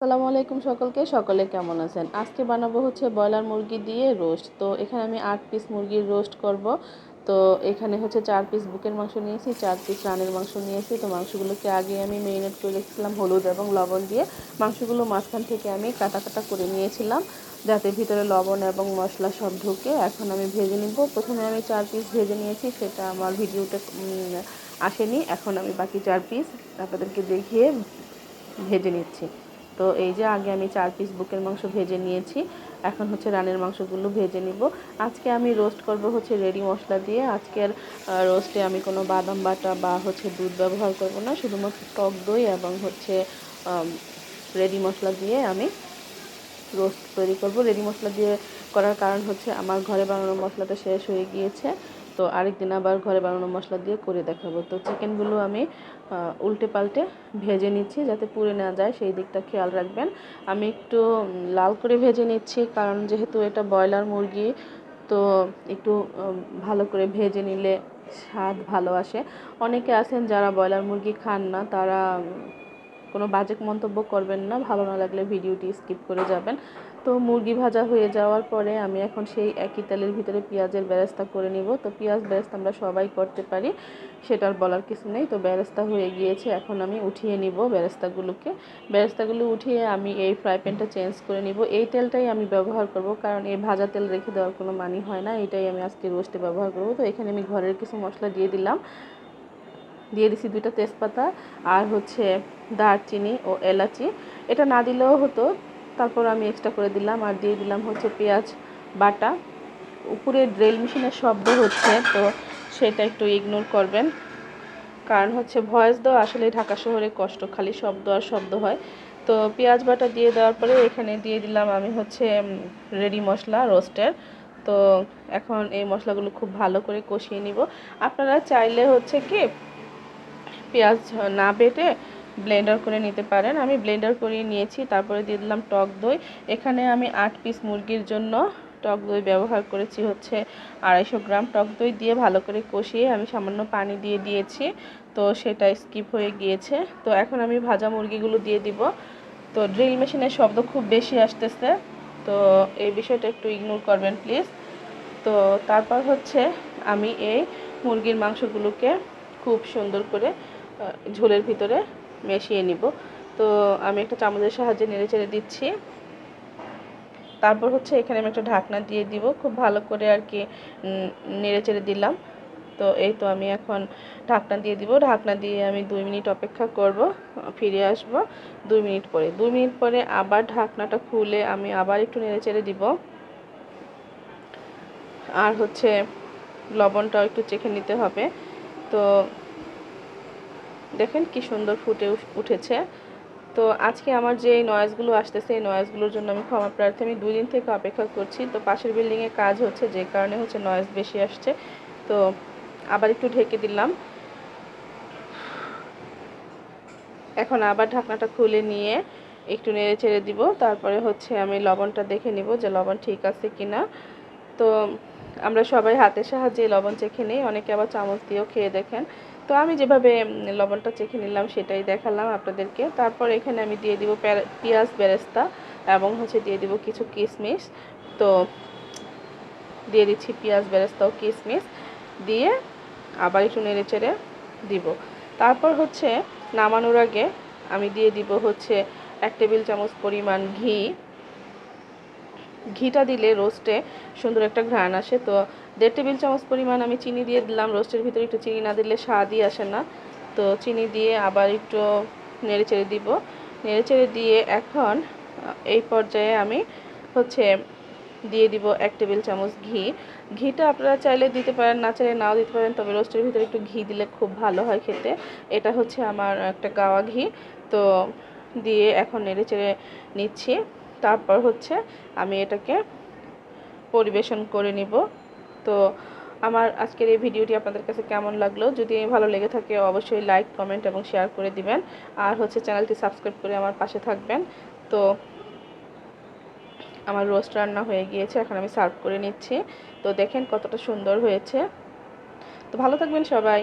আসসালামু আলাইকুম সকলকে, সকলে কেমন আছেন? আজকে বানাবো হচ্ছে ব্রয়লার মুরগি দিয়ে রোস্ট। তো এখানে আমি আট পিস মুরগির রোস্ট করব। তো এখানে হচ্ছে চার পিস বুকের মাংস নিয়েছি, চার পিস রানের মাংস নিয়েছি। তো মাংসগুলোকে আগে আমি মেরিনেট করে রেখেছিলাম হলুদ এবং লবণ দিয়ে। মাংসগুলো মাঝখান থেকে আমি কাটা কাটা করে নিয়েছিলাম, যাতে ভিতরে লবণ এবং মশলা সব ঢুকে। এখন আমি ভেজে নিব। প্রথমে আমি চার পিস ভেজে নিয়েছি, সেটা আমার ভিডিওটা আসেনি। এখন আমি বাকি চার পিস আপনাদেরকে দেখিয়ে ভেজে নিচ্ছি। তো এই যে আগে আমি চার পিস বুকের মাংস ভেজে নিয়েছি, এখন হচ্ছে রানের মাংসগুলো ভেজে নিব। আজকে আমি রোস্ট করব হচ্ছে রেডি মশলা দিয়ে। আজকের রোস্টে আমি কোনো বাদাম বাটা বা হচ্ছে দুধ ব্যবহার করব না, শুধুমাত্র টক দই এবং হচ্ছে রেডি মশলা দিয়ে আমি রোস্ট তৈরি করব। রেডি মশলা দিয়ে করার কারণ হচ্ছে আমার ঘরে বানানো মশলাটা শেষ হয়ে গিয়েছে। তো আরেকদিন আবার ঘরে বানানো মশলা দিয়ে করে দেখাবো। তো চিকেনগুলো আমি উল্টে পাল্টে ভেজে নিচ্ছি যাতে পুড়ে না যায়, সেই দিকটা খেয়াল রাখবেন। আমি একটু লাল করে ভেজে নিচ্ছি কারণ যেহেতু এটা ব্রয়লার মুরগি, তো একটু ভালো করে ভেজে নিলে স্বাদ ভালো আসে। অনেকে আছেন যারা ব্রয়লার মুরগি খান না, তারা কোনো বাজে মন্তব্য করবেন না, ভালো না লাগলে ভিডিওটি স্কিপ করে যাবেন। তো মুরগি ভাজা হয়ে যাওয়ার পরে আমি এখন সেই একই তেলের ভিতরে পেঁয়াজের বেরেস্তা করে নিব। তো পেঁয়াজ বেরেস্তা আমরা সবাই করতে পারি, সেটার বলার কিছু নেই। তো বেরেস্তা হয়ে গিয়েছে, এখন আমি উঠিয়ে নিব বেরেস্তাগুলোকে। বেরেস্তাগুলো উঠিয়ে আমি এই ফ্রাই প্যানটা চেঞ্জ করে নিব। এই তেলটাই আমি ব্যবহার করব, কারণ এই ভাজা তেল রেখে দেওয়ার কোনো মানি হয় না, এটাই আমি আজকে রোস্টে ব্যবহার করব। তো এখানে আমি ঘরের কিছু মশলা দিয়ে দিলাম। দিয়ে দিছি দুইটা তেজপাতা আর হচ্ছে দারচিনি ও এলাচি। এটা না দিলেও হতো। তারপর আমি এক্সট্রা করে দিলাম আর দিয়ে দিলাম হচ্ছে পেঁয়াজ বাটা। উপরে ড্রেল মেশিনের শব্দ হচ্ছে, তো সেটা একটু ইগনোর করবেন। কারণ হচ্ছে ভয়েস দেওয়া আসলে ঢাকা শহরে কষ্ট, খালি শব্দ আর শব্দ হয়। তো পেঁয়াজ বাটা দিয়ে দেওয়ার পরে এখানে দিয়ে দিলাম আমি হচ্ছে রেডি মশলা রোস্টের তো এখন এই মশলাগুলো খুব ভালো করে কষিয়ে নিব। আপনারা চাইলে হচ্ছে কি, পেঁয়াজ না বেটে ব্লেন্ডার করে নিতে পারেন। আমি ব্লেন্ডার করে নিয়েছি, তারপরে দিয়ে দিলাম টক দই। এখানে আমি আট পিস মুরগির জন্য টক দই ব্যবহার করেছি হচ্ছে আড়াইশো গ্রাম। টক দই দিয়ে ভালো করে কষিয়ে আমি সামান্য পানি দিয়ে দিয়েছি, তো সেটা স্কিপ হয়ে গিয়েছে। তো এখন আমি ভাজা মুরগিগুলো দিয়ে দিব। তো ড্রিল মেশিনের শব্দ খুব বেশি আসতেছে, তো এই বিষয়টা একটু ইগনোর করবেন প্লিজ। তো তারপর হচ্ছে আমি এই মুরগির মাংসগুলোকে খুব সুন্দর করে ঝোলের ভিতরে মিশিয়ে নিব। তো আমি একটা চামচের সাহায্যে নেড়ে চেড়ে দিচ্ছি। তারপর হচ্ছে এখানে আমি একটা ঢাকনা দিয়ে দিব। খুব ভালো করে আর কি নেড়ে চেড়ে দিলাম। তো এই তো আমি এখন ঢাকনা দিয়ে দিব। ঢাকনা দিয়ে আমি দুই মিনিট অপেক্ষা করব, ফিরে আসব দুই মিনিট পরে। দুই মিনিট পরে আবার ঢাকনাটা খুলে আমি আবার একটু নেড়ে চেড়ে দিব। আর হচ্ছে লবণটাও একটু চেখে নিতে হবে। তো দেখেন কি সুন্দর ফুটে উঠেছে। তো আজকে আমার যে এই নয়েজগুলো আসতেছে, এই নয়েজগুলোর জন্য আমি ক্ষমা প্রার্থী, আমি দুই দিন থেকে অপেক্ষা করছি। তো পাশের বিল্ডিংয়ে কাজ হচ্ছে, যে কারণে হচ্ছে নয়েজ বেশি আসছে। তো আবার একটু ঢেকে দিলাম। এখন আবার ঢাকনাটা খুলে নিয়ে একটু নেড়ে চেড়ে দিব। তারপরে হচ্ছে আমি লবণটা দেখে নিব যে লবণ ঠিক আছে কিনা। তো আমরা সবাই হাতের সাহায্যে লবণ চেখে নিই, অনেকে আবার চামচ দিয়েও খেয়ে দেখেন। তো আমি যেভাবে লবণটা চেখে নিলাম সেটাই দেখালাম আপনাদেরকে। তারপর এখানে আমি দিয়ে দিব পেঁয়াজ বেরেস্তা এবং হচ্ছে দিয়ে দিব কিছু কিশমিশ তো দিয়ে দিচ্ছি পেঁয়াজ বেরেস্তা ও কিশমিশ দিয়ে আবার একটু নেড়ে চেড়ে দিব। তারপর হচ্ছে নামানোর আগে আমি দিয়ে দিব হচ্ছে এক টেবিল চামচ পরিমাণ ঘি। ঘিটা দিলে রোস্টে সুন্দর একটা ঘ্রাণ আসে। তো দেড় টেবিল চামচ পরিমাণ আমি চিনি দিয়ে দিলাম রোস্টের ভিতরে। একটু চিনি না দিলে স্বাদই আসে না। তো চিনি দিয়ে আবার একটু নেড়ে চেড়ে দিব। নেড়ে চেড়ে দিয়ে এখন এই পর্যায়ে আমি হচ্ছে দিয়ে দিব এক টেবিল চামচ ঘি। ঘিটা আপনারা চাইলে দিতে পারেন, না চাইলে নাও দিতে পারেন, তবে রোস্টের ভিতরে একটু ঘি দিলে খুব ভালো হয় খেতে। এটা হচ্ছে আমার একটা গাওয়া ঘি। তো দিয়ে এখন নেড়ে চেড়ে নিচ্ছি। তারপর হচ্ছে আমি এটাকে পরিবেশন করে নিব। তো আমার আজকের এই ভিডিওটি আপনাদের কাছে কেমন লাগল? যদি ভালো লেগে থাকে অবশ্যই লাইক কমেন্ট এবং শেয়ার করে দিবেন। আর হচ্ছে চ্যানেলটি সাবস্ক্রাইব করে আমার পাশে থাকবেন। তো আমার রোস্ট রান্না হয়ে গিয়েছে, এখন আমি সার্ভ করে নিচ্ছি। তো দেখেন কতটা সুন্দর হয়েছে। তো ভালো থাকবেন সবাই।